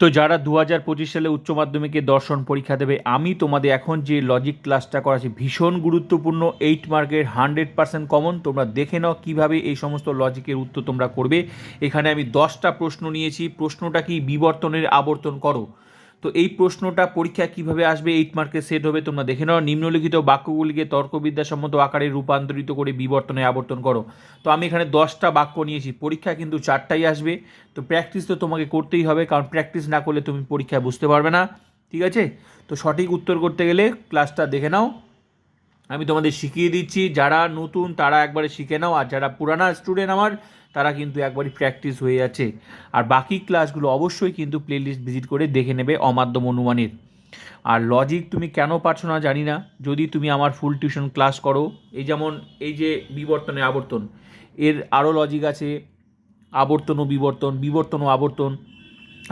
তো যারা দু হাজার পঁচিশ সালে উচ্চ মাধ্যমিকে দর্শন পরীক্ষা দেবে, আমি তোমাদের এখন যে লজিক ক্লাসটা করাচ্ছি, ভীষণ গুরুত্বপূর্ণ এইট মার্কের হান্ড্রেড পার্সেন্ট কমন তোমরা দেখে নাও কীভাবে এই সমস্ত লজিকের উত্তর তোমরা করবে। এখানে আমি দশটা প্রশ্ন নিয়েছি, প্রশ্নটা কি বিবর্তনের আবর্তন করো? তো এই প্রশ্নটা পরীক্ষা কীভাবে আসবে এইট মার্কের সেট হবে, তোমরা দেখে নাও। নিম্নলিখিত বাক্যগুলিকে তর্কবিদ্যাসম্মত আকারে রূপান্তরিত করে বিবর্তনে আবর্তন করো। তো আমি এখানে দশটা বাক্য নিয়েছি, পরীক্ষা কিন্তু চারটাই আসবে। তো প্র্যাকটিস তো তোমাকে করতেই হবে, কারণ প্র্যাকটিস না করলে তুমি পরীক্ষায় বুঝতে পারবে না। ঠিক আছে? তো সঠিক উত্তর করতে গেলে ক্লাসটা দেখে নাও। আমি তোমাদের শিখিয়ে দিচ্ছি, যারা নতুন তারা একবারে শিখে নাও, আর যারা পুরানা স্টুডেন্ট আমার তারা কিন্তু একবারই প্র্যাকটিস হয়ে যাচ্ছে। আর বাকি ক্লাসগুলো অবশ্যই কিন্তু প্লেলিস্ট ভিজিট করে দেখে নেবে অমাধ্যম অনুমানের আর লজিক তুমি কেন পারছ না জানি না। যদি তুমি আমার ফুল টিউশন ক্লাস করো, এই যেমন এই যে বিবর্তনে আবর্তন, এর আরও লজিক আছে। আবর্তন ও বিবর্তন বিবর্তন ও আবর্তন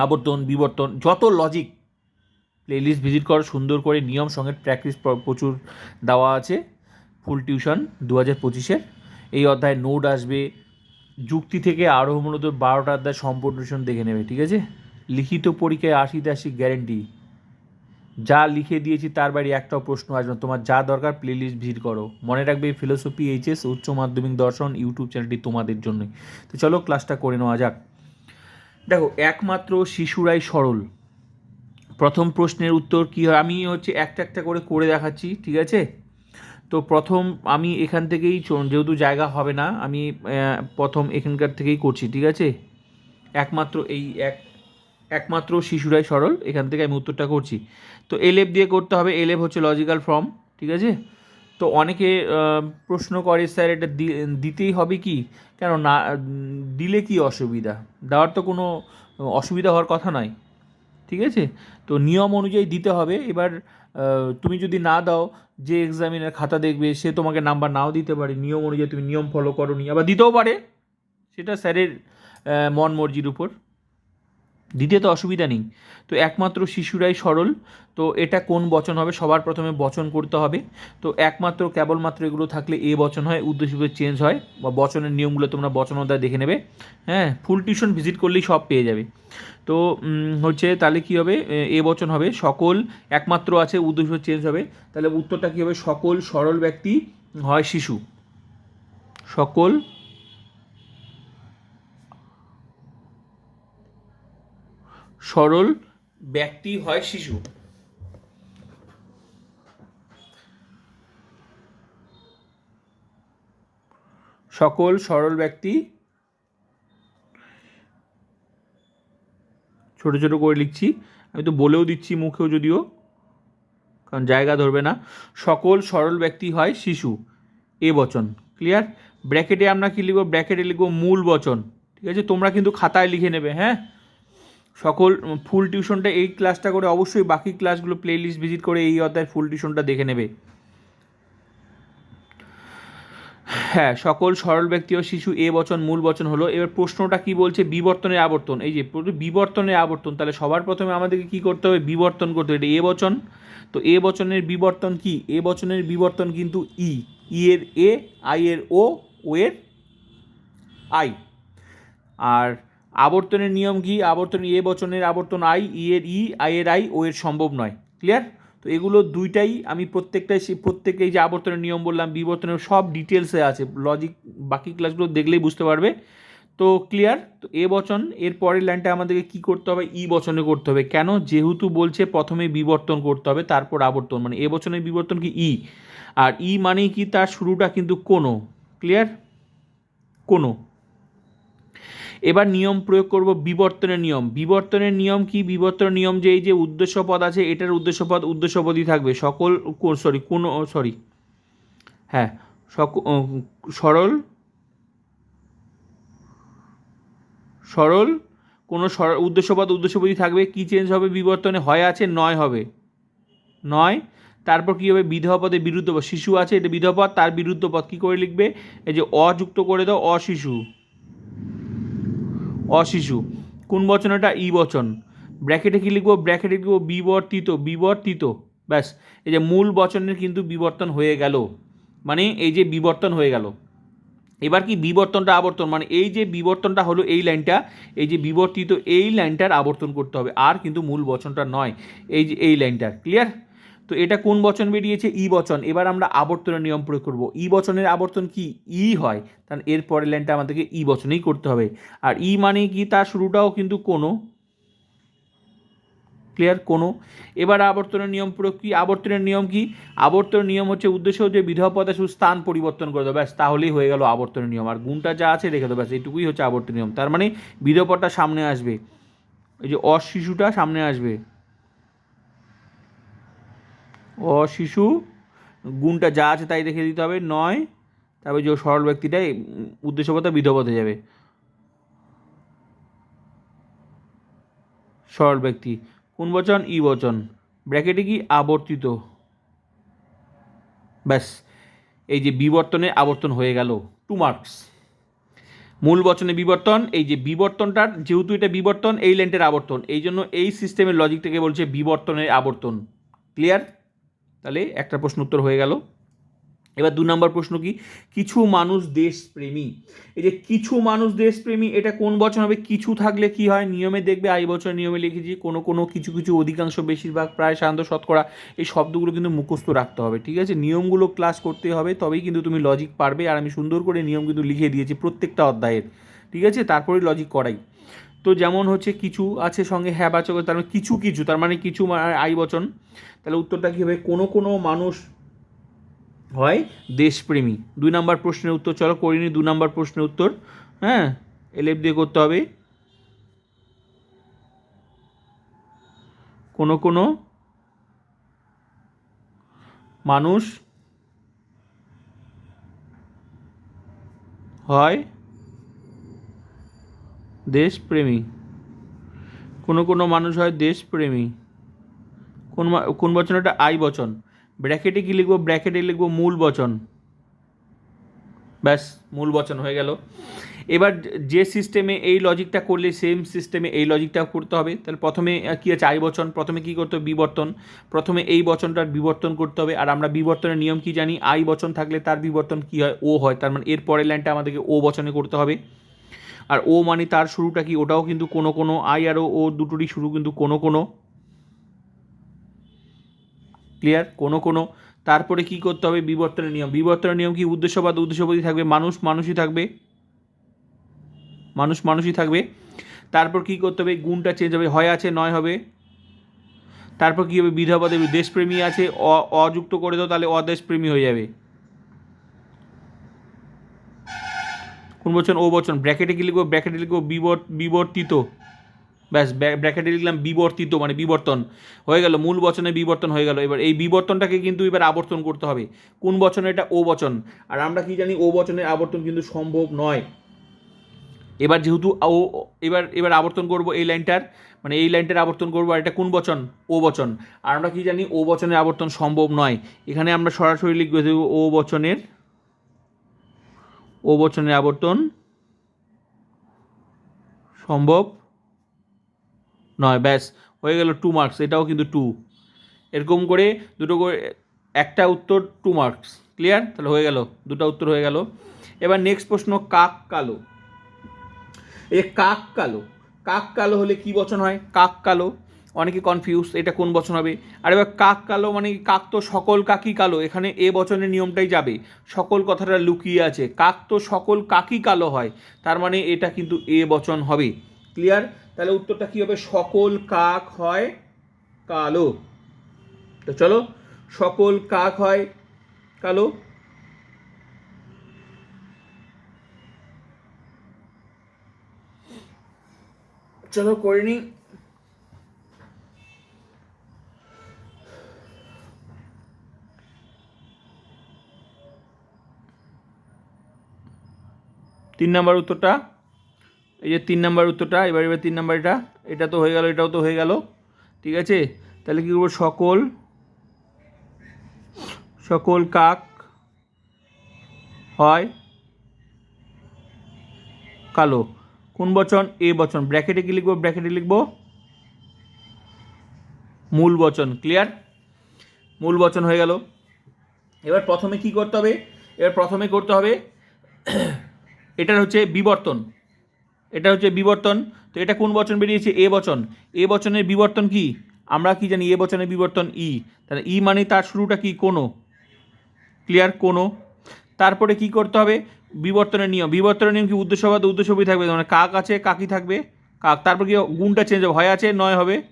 আবর্তন, বিবর্তন, যত লজিক প্লেলিস্ট ভিজিট করো, সুন্দর করে নিয়ম সঙ্গে প্র্যাকটিস প্রচুর দেওয়া আছে। ফুল টিউশন দু হাজার পঁচিশের। এই অধ্যায়ে নোট আসবে। যুক্তি থেকে আরও মূলত বারোটা অধ্যায় সম্পূর্ণ দেখে নেবে, ঠিক আছে? লিখিত পরীক্ষায় আশি গ্যারেন্টি যা লিখে দিয়েছি তার বাড়ি একটাও প্রশ্ন আসবে না। তোমার যা দরকার প্লেলিস্ট ভিড় করো। মনে রাখবে ফিলোসফি এইচএস উচ্চ মাধ্যমিক দর্শন ইউটিউব চ্যানেলটি তোমাদের জন্যই। তো চলো ক্লাসটা করে নেওয়া যাক। দেখো, একমাত্র শিশুরাই সরল। প্রথম প্রশ্নের উত্তর কী হয়? আমি হচ্ছে একটা একটা করে করে দেখাচ্ছি, ঠিক আছে? তো প্রথম আমি এখান থেকেই যেহেতু জায়গা হবে না, আমি প্রথম এখানকার থেকেই করছি, ঠিক আছে? একমাত্র এই এক, একমাত্র শিশুরাই সরল, এখান থেকে আমি উত্তরটা করছি। তো এলেভ দিয়ে করতে হবে এলেভ হচ্ছে লজিক্যাল ফর্ম ঠিক আছে? তো অনেকে প্রশ্ন করে, স্যার, এটা দিতেই হবে কি? কেন না, দিলে কি অসুবিধা? দেওয়ার তো কোনো অসুবিধা হওয়ার কথা নয়, ঠিক আছে? তো নিয়ম অনুযায়ী দিতে হবে, এবার তুমি যদি না দাও, যে এক্সামিনের খাতা দেখবে, সে তোমাকে নাম্বার নাও দিতে পারে, নিয়ম অনুযায়ী তুমি নিয়ম ফলো করো নি, আবার দিতেও পারে। সেটা স্যারের মন মর্জির উপর। দিতে তো অসুবিধা নেই। তো একমাত্র শিশুরাই সরল। তো এটা কোন বচন হবে? সবার প্রথমে বচন করতে হবে। তো একমাত্র কেবলমাত্র এগুলো থাকলে এ বচন হয়, উদ্দেশ্য চেঞ্জ হয়, বা বচনের নিয়মগুলো তোমরা বচন দেখে নেবে। হ্যাঁ ফুল টিউশন ভিজিট করলেই সব পেয়ে যাবে। তো হচ্ছে তাহলে কী হবে? এ বচন হবে, সকল একমাত্র আছে, উদ্দেশ্য চেঞ্জ হবে। তাহলে উত্তরটা কী হবে? সকল সরল ব্যক্তি হয় শিশু। সকল সরল ব্যক্তি হয় শিশু। সকল সরল ব্যক্তি ছোট ছোট করে লিখছি। আমি তো বলেও দিচ্ছি মুখেও যদিও, কারণ জায়গা ধরবে না। সকল সরল ব্যক্তি হয় শিশু। এ বচন ক্লিয়ার ব্র্যাকেটে আমরা কী লিখব? ব্র্যাকেটে লিখব মূল বচন। ঠিক আছে? তোমরা কিন্তু খাতায় লিখে নেবে হ্যাঁ? সকল ফুল টিউশনটা এই ক্লাসটা করে অবশ্যই বাকি ক্লাসগুলো প্লে লিস্ট ভিজিট করে এই অধ্যায় ফুল টিউশনটা দেখে নেবে। হ্যাঁ সকল সরল ব্যক্তি ও শিশু এ বচন মূল বচন হলো। এবার প্রশ্নটা কি বলছে? বিবর্তনের আবর্তন। এই যে বিবর্তনের আবর্তন। তাহলে সবার প্রথমে আমাদেরকে কি করতে হবে? বিবর্তন করতে হবে। এটা এ বচন। তো এ বচনের বিবর্তন কি? এ বচনের বিবর্তন কিন্তু ই। ই এর এ, আই এর ও ও এর আই। আর আবর্তনের নিয়ম কি? আবর্তন এ বচনের আবর্তন আই, ই এর ই, আই এর আই, ও এর সম্ভব নয়। ক্লিয়ার তো এগুলো দুইটাই আমি প্রত্যেকটাই সে প্রত্যেকেই যে আবর্তনের নিয়ম বললাম, বিবর্তনের সব ডিটেলসে আছে। লজিক বাকি ক্লাসগুলো দেখলেই বুঝতে পারবে। তো ক্লিয়ার তো এ বচন, এর পরের লাইনটা আমাদেরকে কি করতে হবে? ই বচনে করতে হবে। কেন? যেহেতু বলছে প্রথমে বিবর্তন করতে হবে, তারপর আবর্তন। মানে এ বচনের বিবর্তন কি? ই। আর ই মানেই কি? তার শুরুটা কিন্তু কোনো? ক্লিয়ার কোনো? এবার নিয়ম প্রয়োগ করব বিবর্তনের নিয়ম। বিবর্তনের নিয়ম কি? বিবর্তনের নিয়ম যে এই যে উদ্দেশ্য পদ আছে, এটার উদ্দেশ্য পদ উদ্দেশ্য পদই থাকবে। সকল সরি কোন সরি হ্যাঁ সক সরল সরল, কোনো সরল উদ্দেশ্যপদ উদ্দেশ্যপদই থাকবে। কি চেঞ্জ হবে? বিবর্তনে হয় আছে, নয় হবে। নয়, তারপর কী হবে? বিধবা পদে বিরুদ্ধ শিশু আছে, এটা বিধবা পদ, তার বিরুদ্ধ পদ কী করে লিখবে? এই যে অযুক্ত করে দাও অশিশু অশিশু। কোন বচন এটা? ই বচন। ব্র্যাকেটে কী লিখব? ব্র্যাকেটে লিখব বিবর্তিত বিবর্তিত। ব্যাস। এই যে মূল বচনের কিন্তু বিবর্তন হয়ে গেল। মানে এই যে বিবর্তন হয়ে গেল। এবার কি বিবর্তনটা আবর্তন? মানে এই যে বিবর্তনটা হলো এই লাইনটা, এই যে বিবর্তিত এই লাইনটার আবর্তন করতে হবে। আর কিন্তু মূল বচনটা নয়। এই যে এই লাইনটার ক্লিয়ার? তো এটা কোন বচন বেরিয়েছে? ই বচন। এবার আমরা আবর্তনের নিয়ম প্রয়োগ করব। ই বচনের আবর্তন কি? ই হয়। কারণ এর পরের লাইনটা আমাদেরকে ই বচনেই করতে হবে। আর ই মানে কি? তার শুরুটাও কিন্তু কোনো। ক্লিয়ার? কোনো। এবার আবর্তনের নিয়ম প্রয়োগ কি? আবর্তনের নিয়ম কি? আবর্তনের নিয়ম হচ্ছে উদ্দেশ্য যে বিধবা পদে শুধু স্থান পরিবর্তন করে দেবে। ব্যাস, তাহলেই হয়ে গেল আবর্তনের নিয়ম। আর গুণটা যা আছে রেখে দেবো। ব্যাস এইটুকুই হচ্ছে আবর্তনের নিয়ম। তার মানে বিধবটা সামনে আসবে। এই যে অশিশুটা সামনে আসবে। অশিশু গুণটা যা আছে তাই রেখে দিতে হবে। নয়, তারপরে যে সরল ব্যক্তিটাই উদ্দেশ্যপথে বিধবতে যাবে। সরল ব্যক্তি। কোন বচন? ই বচন। ব্র্যাকেটে কি? আবর্তিত। ব্যাস, এই যে বিবর্তনে আবর্তন হয়ে গেল। টু মার্কস মূল বচনে বিবর্তন, এই যে বিবর্তনটার, যেহেতু এটা বিবর্তন, এই লেন্টের আবর্তন। এই জন্য এই সিস্টেমের লজিকটাকে বলছে বিবর্তনের আবর্তন। ক্লিয়ার তাহলে একটা প্রশ্ন উত্তর হয়ে গেল। এবার দু নম্বর প্রশ্ন কি? কিছু মানুষ দেশপ্রেমী। এই যে কিছু মানুষ দেশপ্রেমী, এটা কোন বচন হবে? কিছু থাকলে কি হয়? নিয়মে দেখবে, আই বছর নিয়মে লিখেছি, কোনো কোনো কিছু কিছু অধিকাংশ বেশিরভাগ প্রায় শান্ত শতকরা এই শব্দগুলো কিন্তু মুখস্থ রাখতে হবে, ঠিক আছে? নিয়মগুলো ক্লাস করতে হবে, তবেই কিন্তু তুমি লজিক পারবে। আর আমি সুন্দর করে নিয়ম কিন্তু লিখে দিয়েছি প্রত্যেকটা অধ্যায়ের, ঠিক আছে? তারপরে লজিক করাই। তো যেমন হচ্ছে কিছু আছে সঙ্গে হ্যাঁ বাচক তার মানে কিছু কিছু, তার মানে কিছু আই বচন। তাহলে উত্তরটা কী হবে? কোনো কোনো মানুষ হয় দেশপ্রেমী। দুই নম্বর প্রশ্নের উত্তর, চলো করিনি দু নম্বর প্রশ্নের উত্তর। হ্যাঁ? এলএফ দিয়ে করতে হবে। কোনো কোনো মানুষ হয় দেশপ্রেমী। কোনো কোনো মানুষ হয় দেশপ্রেমী। কোন কোন বচন এটা? আই বচন। ব্র্যাকেটে কি লিখব? ব্র্যাকেটে লিখব মূল বচন। ব্যাস, মূল বচন হয়ে গেল। এবার যে সিস্টেমে এই লজিকটা করলে সেম সিস্টেমে এই লজিকটা করতে হবে। তাহলে প্রথমে কি আছে? আই বচন। প্রথমে কি করতে হবে? বিবর্তন। প্রথমে এই বচনটার বিবর্তন করতে হবে। আর আমরা বিবর্তনের নিয়ম কি জানি? আই বচন থাকলে তার বিবর্তন কি হয়? ও হয়। তার মানে এর পরের লাইনটা আমাদেরকে ও বচনে করতে হবে। আর ও মানে তার শুরুটা কি, ওটাও কিন্তু কোনো কোনো, আই আর ও দুটোরই শুরু কিন্তু কোনো কোনো। ক্লিয়ার কোনো কোনো। তারপরে কি করতে হবে? বিবর্তনের নিয়ম। বিবর্তনের নিয়ম কি? উদ্দেশ্যবাদ উদ্দেশ্যবাদী থাকবে। মানুষ মানুষই থাকবে। মানুষ মানুষই থাকবে। তারপর কি করতে হবে? গুণটা চেঞ্জ হবে। হয় আছে, নয় হবে। তারপর কি হবে? বিধবাদে দেশপ্রেমী আছে। অযুক্ত করে দাও, তাহলে অদেশপ্রেমী হয়ে যাবে। কোন বচন? ও বচন। ব্র্যাকেটে কি লিখব? ব্র্যাকেটে লিখব বিবর বিবর্তিত। ব্যাস, ব্যা- ব্র্যাকেটে লিখলাম বিবর্তিত মানে বিবর্তন। হয়ে গেল, মূল বচনে বিবর্তন হয়ে গেল। এবার এই বিবর্তনটাকে কিন্তু এবার আবর্তন করতে হবে। কোন বচনে? এটা ও বচন। আর আমরা কি জানি, ও বচনের আবর্তন কিন্তু সম্ভব নয়। এবার যেহেতু ও, এবার এবার আবর্তন করব এই লাইনটার মানে এই লাইনটার আবর্তন করব, আর এটা কোন বচন? ও বচন। আর আমরা কি জানি, ও বচনের আবর্তন সম্ভব নয়। এখানে আমরা সরাসরি লিখবে ও বচনের ও বচনের আবর্তন সম্ভব নয়, ব্যাস, হয়ে গেল টু মার্কস এটাও কিন্তু টু এরকম করে দুটো করে, একটা উত্তর টু মার্কস ক্লিয়ার তাহলে হয়ে গেল, দুটো উত্তর হয়ে গেল। এবার নেক্সট প্রশ্ন, কাক কালো? এ কাক কালো কাক কালো হলে কি বচন হয়? কাক কালো। অনেকে কনফিউজ এটা কোন বচন হবে? আর এবার কাক কালো মানে কাক তো সকল কাকই কালো, এখানে এ বচনের নিয়মটাই যাবে। সকল কথাটা লুকিয়ে আছে, কাক তো সকল কাকই কালো হয়, তার মানে এটা কিন্তু এ বচন হবে। ক্লিয়ার তাহলে উত্তরটা কি হবে? সকল কাক হয় কালো। তো চলো, সকল কাক হয় কালো। চলো, করে নিই। তিন নাম্বার উত্তরটা? এই যে তিন নাম্বার উত্তরটা, এবার এবার তিন নাম্বার এটা এটা তো হয়ে গেল, এটাও তো হয়ে গেল। ঠিক আছে? তাহলে কী করব? সকল সকল কাক হয় কালো। কোন বচন? এ বচন। ব্র্যাকেটে কি লিখব? ব্র্যাকেটে লিখব মূল বচন। ক্লিয়ার? মূল বচন হয়ে গেল। এবার প্রথমে কি করতে হবে? এবার প্রথমে করতে হবে এটার হচ্ছে বিবর্তন। এটা হচ্ছে বিবর্তন। তো এটা কোন বচন বেরিয়েছে? এ বচন। এ বচনের বিবর্তন কি? আমরা কি জানি এ বচনের বিবর্তন ই। তাহলে ই মানে তার শুরুটা কি? কোনো। ক্লিয়ার? কোনো। তারপরে কি করতে হবে? বিবর্তনের নিয়ম। বিবর্তনের নিয়ম কি? উদ্দেশ্যবাদ উদ্দেশ্যবী থাকবে। মানে কাক আছে কাকি থাকবে। কাক। তারপর কি গুণটা চেঞ্জ হবে। হয় আছে, নয় হবে।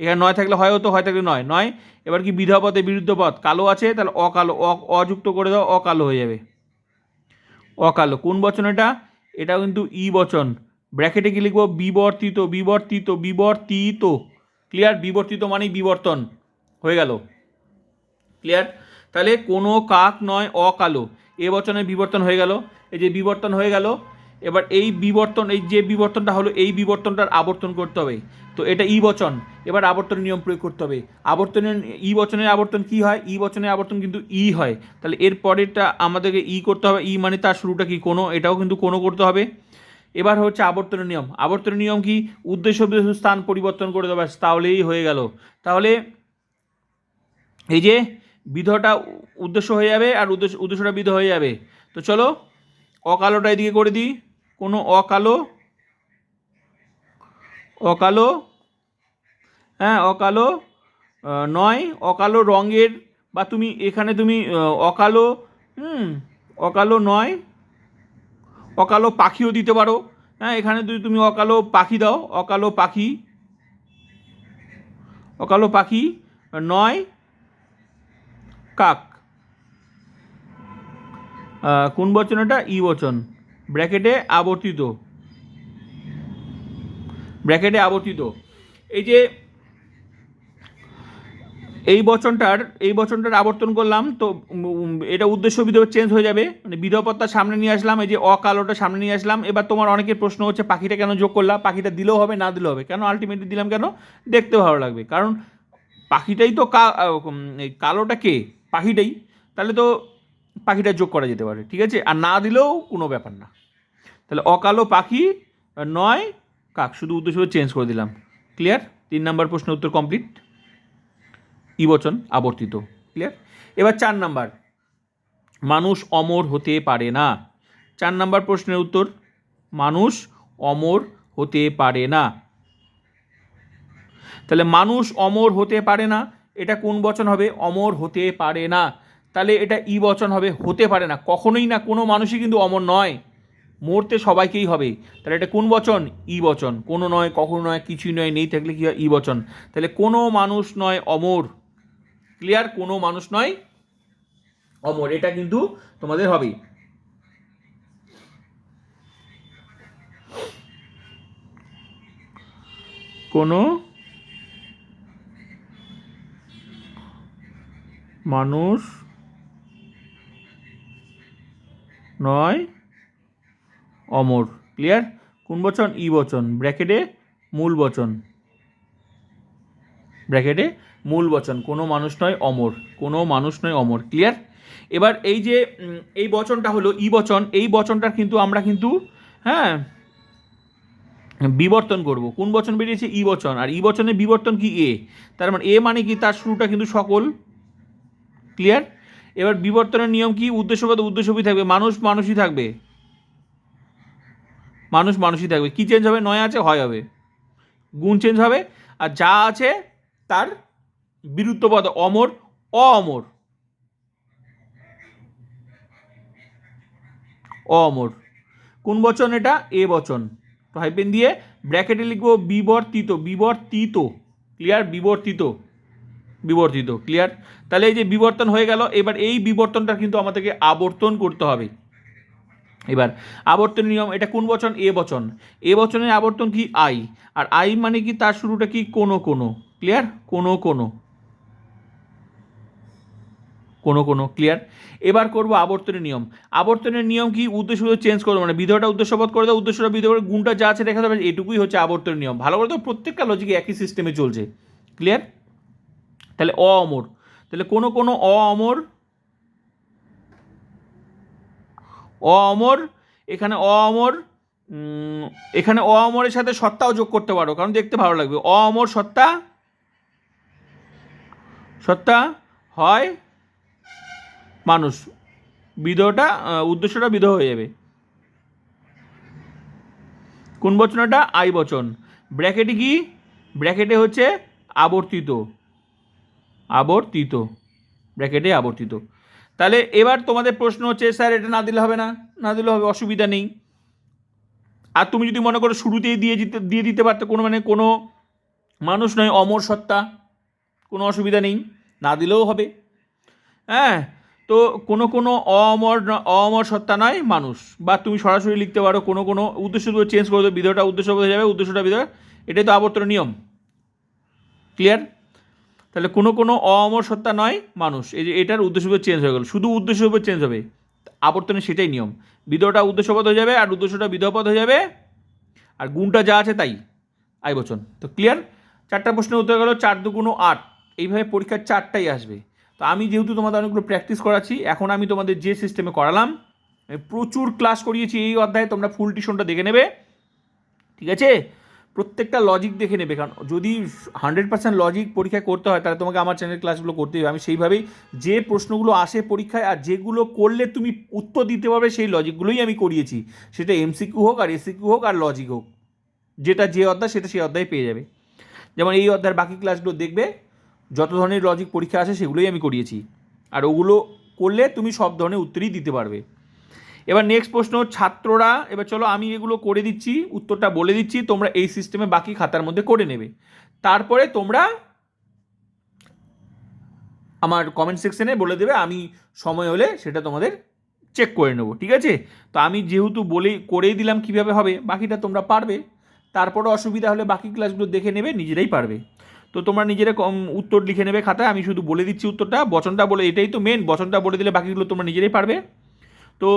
এখানে নয় থাকলে হয় হতো, হয় থাকলে নয়। নয়। এবার কি বিধা বিরুদ্ধ পদ? কালো আছে, তাহলে অকালো অযুক্ত করে দাও, অকালো হয়ে যাবে। অকালো। কোন বচন এটা? এটা কিন্তু ই বচন। ব্র্যাকেটে কি লিখব? বিবর্তিত বিবর্তিত বিবর্তিত। ক্লিয়ার? বিবর্তিত মানেই বিবর্তন। হয়ে গেল। ক্লিয়ার? তাহলে কোনো কাক নয় অকালো। এ বচনের বিবর্তন হয়ে গেল। এই যে বিবর্তন হয়ে গেল এবার এই বিবর্তন, এই যে বিবর্তনটা হলো, এই বিবর্তনটার আবর্তন করতে হবে। তো এটা ই বচন, এবার আবর্তন নিয়ম প্রয়োগ করতে হবে। আবর্তনের, ই বচনের আবর্তন কি হয়? ই বচনের আবর্তন কিন্তু ই হয়। তাহলে এর পরেরটা আমাদেরকে ই করতে হবে। ই মানে তার শুরুটা কি? কোনো, এটাও কিন্তু কোনো করতে হবে। এবার হচ্ছে আবর্তনের নিয়ম। আবর্তনের নিয়ম কি? উদ্দেশ্য স্থান পরিবর্তন করে দেবে তাহলেই হয়ে গেল। তাহলে এই যে বিধটা উদ্দেশ্য হয়ে যাবে আর উদ্দেশ্য, উদ্দেশ্যটা বিধ হয়ে যাবে। তো চলো, অকালোটা এদিকে করে দিই। কোনো অকালো অকালো হ্যাঁ অকালো নয়, অকালো রঙের বা তুমি এখানে তুমি অকালো, হুম, অকালো নয়, অকালো পাখিও দিতে পারো। হ্যাঁ এখানে যদি তুমি অকালো পাখি দাও, অকালো পাখি অকালো পাখি, নয়, কাক। কোন বচন এটা ই বচন। ব্র্যাকেটে আবর্তিত। ব্র্যাকেটে আবর্তিত। এই যে এই বচনটার এই বচনটার আবর্তন করলাম, তো এটা উদ্দেশ্য বিধব চেঞ্জ হয়ে যাবে। মানে বিধবত্তার সামনে নিয়ে আসলাম, এই যে অকালোটা সামনে নিয়ে আসলাম। এবার তোমার অনেকের প্রশ্ন হচ্ছে, পাখিটা কেন যোগ করলাম? পাখিটা দিলেও হবে, না দিলেও হবে? কেন আলটিমেটলি দিলাম কেন? দেখতে ভালো লাগবে। কারণ পাখিটাই তো কালোটা কে? পাখিটাই। তাহলে তো পাখিটা যোগ করা যেতে পারে, ঠিক আছে? আর না দিলেও কোনো ব্যাপার না। তাহলে অকালো পাখি নয়, কাক? শুধু উদ্দেশ্য চেঞ্জ করে দিলাম। ক্লিয়ার তিন নাম্বার প্রশ্নের উত্তর কমপ্লিট ই বচন আবর্তিত। ক্লিয়ার এবার চার নাম্বার। মানুষ অমর হতে পারে না। চার নাম্বার প্রশ্নের উত্তর, মানুষ অমর হতে পারে না। তাহলে মানুষ অমর হতে পারে না, এটা কোন বচন হবে? অমর হতে পারে না। তাহলে এটা ই বচন হবে হতে পারে না। কখনোই না কোনো মানুষই কিন্তু অমর নয়। মরতে সবাইকেই হবে। তাহলে এটা কোন বচন? ই বচন। কোনো নয়, কখনো নয়, কিছুই নয়, নেই থাকলে কি হয়? ই বচন। তাহলে কোনো মানুষ নয় অমর। ক্লিয়ার কোনো মানুষ নয় অমর। এটা কিন্তু তোমাদের হবে। কোনো মানুষ নয় অমর। ক্লিয়ার কোন বচন? ই বচন। ব্র্যাকেটে মূল বচন। ব্র্যাকেটে মূল বচন। কোনো মানুষ নয় অমর। কোনো মানুষ নয় অমর। ক্লিয়ার এবার এই যে এই বচনটা হলো ই বচন। এই বচনটার কিন্তু আমরা কিন্তু হ্যাঁ বিবর্তন করব। কোন বচন বেরিয়েছে? ই বচন। আর ই বচনের বিবর্তন কি এ? তার মানে এ মানে কি? তার শুরুটা কিন্তু সকল। ক্লিয়ার এবার বিবর্তনের নিয়ম কি? উদ্দেশ্যবাদ উদ্দেশ্যবী থাকবে। মানুষ মানুষই থাকবে। মানুষ মানুষই থাকবে কি চেঞ্জ হবে? নয় আছে, হয় হবে। গুণ চেঞ্জ হবে। আর যা আছে, তার বিরুদ্ধ পদ অমর অমর। অমর। কোন বচন এটা? এ বচন। তো হাইপেন দিয়ে ব্র্যাকেটে লিখব বিবর্তিত বিবর্তিত। ক্লিয়ার বিবর্তিত। বিবর্তিত। ক্লিয়ার তাহলে এই যে বিবর্তন হয়ে গেল, এবার এই বিবর্তনটা কিন্তু আমাদেরকে আবর্তন করতে হবে। এবার, আবর্তন নিয়ম, এটা কোন বচন? এ বচন। এ বচনের আবর্তন কি? আই। আর আই মানে কি? তার শুরুটা কি? কোনো কোনো। ক্লিয়ার কোনো কোনো। কোনো কোনো। ক্লিয়ার এবার করব আবর্তনের নিয়ম। আবর্তনের নিয়ম কি? উদ্দেশ্য চেঞ্জ করব মানে বিধটা উদ্দেশ্যবোধ করে দাও, উদ্দেশ্যটা বিধ করে গুণটা যা আছে দেখা যাবে এটুকুই হচ্ছে আবর্তনের নিয়ম। ভালো করে তো প্রত্যেকটা লজিকে একই সিস্টেমে চলছে। ক্লিয়ার তাহলে অ অমর। তাহলে কোনো কোনো অ অমর অ অমর, এখানে অ অমর এখানে অ অমরের সাথে সত্তাও যোগ করতে পারো, কারণ দেখতে ভালো লাগবে। অমর সত্তা সত্তা হয় মানুষ। বিধটা উদ্দেশ্যটা বিধ হয়ে যাবে। কোন বচনটা? আই বচন। ব্র্যাকেটে কি? ব্র্যাকেটে হচ্ছে আবর্তিত। আবর্তিত। ব্র্যাকেটে আবর্তিত। তাহলে এবার তোমাদের প্রশ্ন হচ্ছে, স্যার, এটা না দিলে হবে না না দিলে হবে, অসুবিধা নেই। আর তুমি যদি মনে করো শুরুতেই দিয়ে দিতে দিয়ে দিতে পারতে, কোনো মানে কোনো মানুষ নয়, অমর সত্তা, কোনো অসুবিধা নেই, না দিলেও হবে। হ্যাঁ তো কোনো কোনো অমর অমর সত্তা নয়, মানুষ। বা তুমি সরাসরি লিখতে পারো, কোনো কোনো উদ্দেশ্য চেঞ্জ করে দেবে বিধটা উদ্দেশ্য হয়ে যাবে, উদ্দেশ্যটা বিধ এটাই তো আবর্তন নিয়ম। ক্লিয়ার তাহলে কোনো কোনো অমর সত্তা নয় মানুষ। এই যে এটার উদ্দেশ্য চেঞ্জ হয়ে গেল। শুধু উদ্দেশ্য উপর চেঞ্জ হবে। আবর্তনে সেটাই নিয়ম। বিধটা উদ্দেশ্যপদ হয়ে যাবে আর উদ্দেশ্যটা বিধপদ হয়ে যাবে। আর গুণটা যা আছে তাই। আই বচন। তো ক্লিয়ার চারটা প্রশ্নের উত্তর গেল চার দুগুণ আট। এইভাবে পরীক্ষার চারটাই আসবে। তো আমি যেহেতু তোমাদের অনেকগুলো প্র্যাকটিস করাচ্ছি, এখন আমি তোমাদের যে সিস্টেমে করালাম প্রচুর ক্লাস করিয়েছি। এই অধ্যায়ে তোমরা ফুল টিউশনটা দেখে নেবে। ঠিক আছে? প্রত্যেকটা লজিক দেখে নেবে। কারণ যদি হান্ড্রেড পার্সেন্ট লজিক পরীক্ষা করতে হয়, তাহলে তোমাকে আমার চ্যানেল ক্লাসগুলো করতে হবে। আমি সেইভাবেই যে প্রশ্নগুলো আসে পরীক্ষায় আর যেগুলো করলে তুমি উত্তর দিতে পারবে, সেই লজিকগুলোই আমি করিয়েছি। সেটা এমসিকিউ হোক আর এসিকিউ হোক আর লজিক হোক। যেটা যে অধ্যায়, সেটা সেই অধ্যায়ে পেয়ে যাবে। যেমন এই অধ্যায়ের বাকি ক্লাসগুলো দেখবে, যত ধরনের লজিক পরীক্ষা আসে, সেগুলোই আমি করিয়েছি। আর ওগুলো করলে তুমি সব ধরনের উত্তরই দিতে পারবে। এবার নেক্সট প্রশ্ন, ছাত্ররা, এবার চলো আমি এগুলো করে দিচ্ছি, উত্তরটা বলে দিচ্ছি, তোমরা এই সিস্টেমে বাকি খাতার মধ্যে করে নেবে। তারপরে তোমরা আমার কমেন্ট সেকশনে বলে দেবে, আমি সময় হলে সেটা তোমাদের চেক করে নেব, ঠিক আছে? তো আমি যেহেতু বলেই, করেই দিলাম কীভাবে হবে, বাকিটা তোমরা পারবে। তারপরে অসুবিধা হলে বাকি ক্লাসগুলো দেখে নেবে, নিজেরাই পারবে। তো তোমরা নিজেরা কম উত্তর লিখে নেবে খাতায়, আমি শুধু বলে দিচ্ছি উত্তরটা, বচনটা বলে, এটাই তো মেন বচনটা বলে দিলে বাকিগুলো তোমরা নিজেরাই পারবে। তো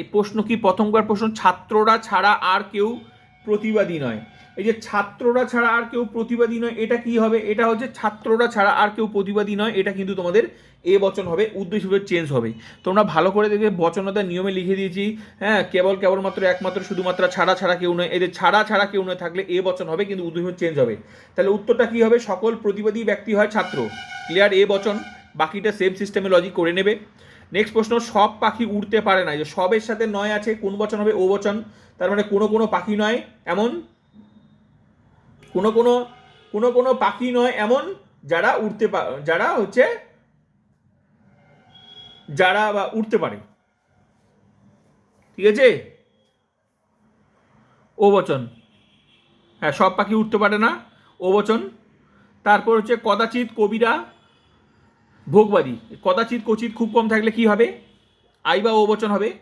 এই প্রশ্ন কি প্রথমবার প্রশ্ন? ছাত্ররা ছাড়া আর কেউ প্রতিবাদী নয়। এই যে ছাত্ররা ছাড়া আর কেউ প্রতিবাদী নয়, এটা কি হবে? এটা হচ্ছে ছাত্ররা ছাড়া আর কেউ প্রতিবাদী নয়, এটা কিন্তু তোমাদের এ বচন হবে, উদ্দেশ্য চেঞ্জ হবে। তোমরা ভালো করে দেখবে বচনতার নিয়মে লিখে দিয়েছি হ্যাঁ কেবল কেবলমাত্র, একমাত্র, শুধুমাত্র ছাড়া ছাড়া কেউ নয়। এদের ছাড়া ছাড়া কেউ নয় থাকলে এ বচন হবে, কিন্তু উদ্দেশ্য চেঞ্জ হবে। তাহলে উত্তরটা কি হবে? সকল প্রতিবাদী ব্যক্তি হয় ছাত্র। ক্লিয়ার? এ বচন। বাকিটা সেম সিস্টেমে লজিক করে নেবে। নেক্সট প্রশ্ন, সব পাখি উড়তে পারে না। যে সবের সাথে নয় আছে, কোন বচন হবে? ও বচন। তার মানে কোনো কোনো পাখি নয় এমন, কোনো কোনো কোনো কোনো পাখি নয় এমন যারা উড়তে যারা হচ্ছে, যারা বা উঠতে পারে। ঠিক আছে? ও বচন। হ্যাঁ সব পাখি উঠতে পারে না। ও বচন। তারপর হচ্ছে, কদাচিৎ কবিরা ভোগবাদী। কদাচিৎ কচিত খুব কম থাকলে কি হবে? আই বা বচন হবে।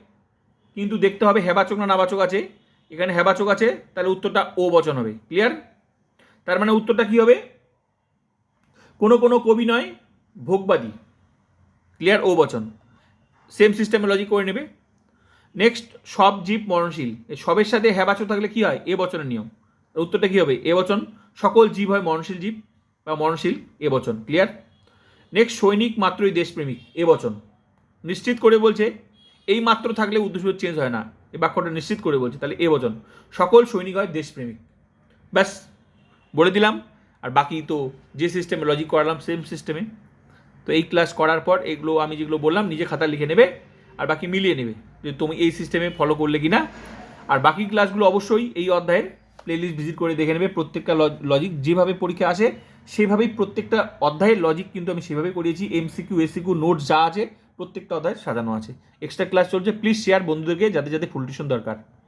কিন্তু দেখতে হবে হেবাচক না নাবাচক আছে। এখানে হেবাচক আছে, তাহলে উত্তরটা ও বচন হবে। ক্লিয়ার তার মানে উত্তরটা কি হবে? কোনো কোনো কবি নয়, ভোগবাদী। ক্লিয়ার ও বচন। সেম সিস্টেমে লজিক করে নেবে। নেক্সট সব জীব মরণশীল। সবের সাথে হেবাচক থাকলে কি হয়? এ বচনের নিয়ম। উত্তরটা কি হবে? এ বচন। সকল জীব হয় মরণশীল জীব বা মরণশীল এ বচন। ক্লিয়ার নেক্সট সৈনিক মাত্রই দেশপ্রেমিক, এ বচন। নিশ্চিত করে বলছে, এই মাত্র থাকলে উদ্দেশ্য চেঞ্জ হয় না। এই বাক্যটা নিশ্চিত করে বলছে, তাহলে এ বচন। সকল সৈনিক হয় দেশপ্রেমিক। ব্যাস, বলে দিলাম, আর বাকি তো যে সিস্টেমে লজিক করালাম সেম সিস্টেমে তো এই ক্লাস করার পর এগুলো, আমি যেগুলো বললাম, নিজে খাতা লিখে নেবে, আর বাকি মিলিয়ে নেবে, যে তুমি এই সিস্টেমে ফলো করলে কি না আর বাকি ক্লাসগুলো অবশ্যই এই অধ্যায়ের প্লেলিস্ট ভিজিট করে দেখে নেবে, প্রত্যেকটা লজিক যেভাবে পরীক্ষা আসে সেভাবেই প্রত্যেকটা অধ্যায়ের লজিক কিন্তু আমি সেভাবে করিয়েছি এমসিকিউ এসিকিউ নোট যা আছে প্রত্যেকটা অধ্যায় সাজানো আছে। এক্সট্রা ক্লাস চলছে প্লিজ শেয়ার বন্ধুদেরকে যাদের যাদের ফুল টিউশন দরকার।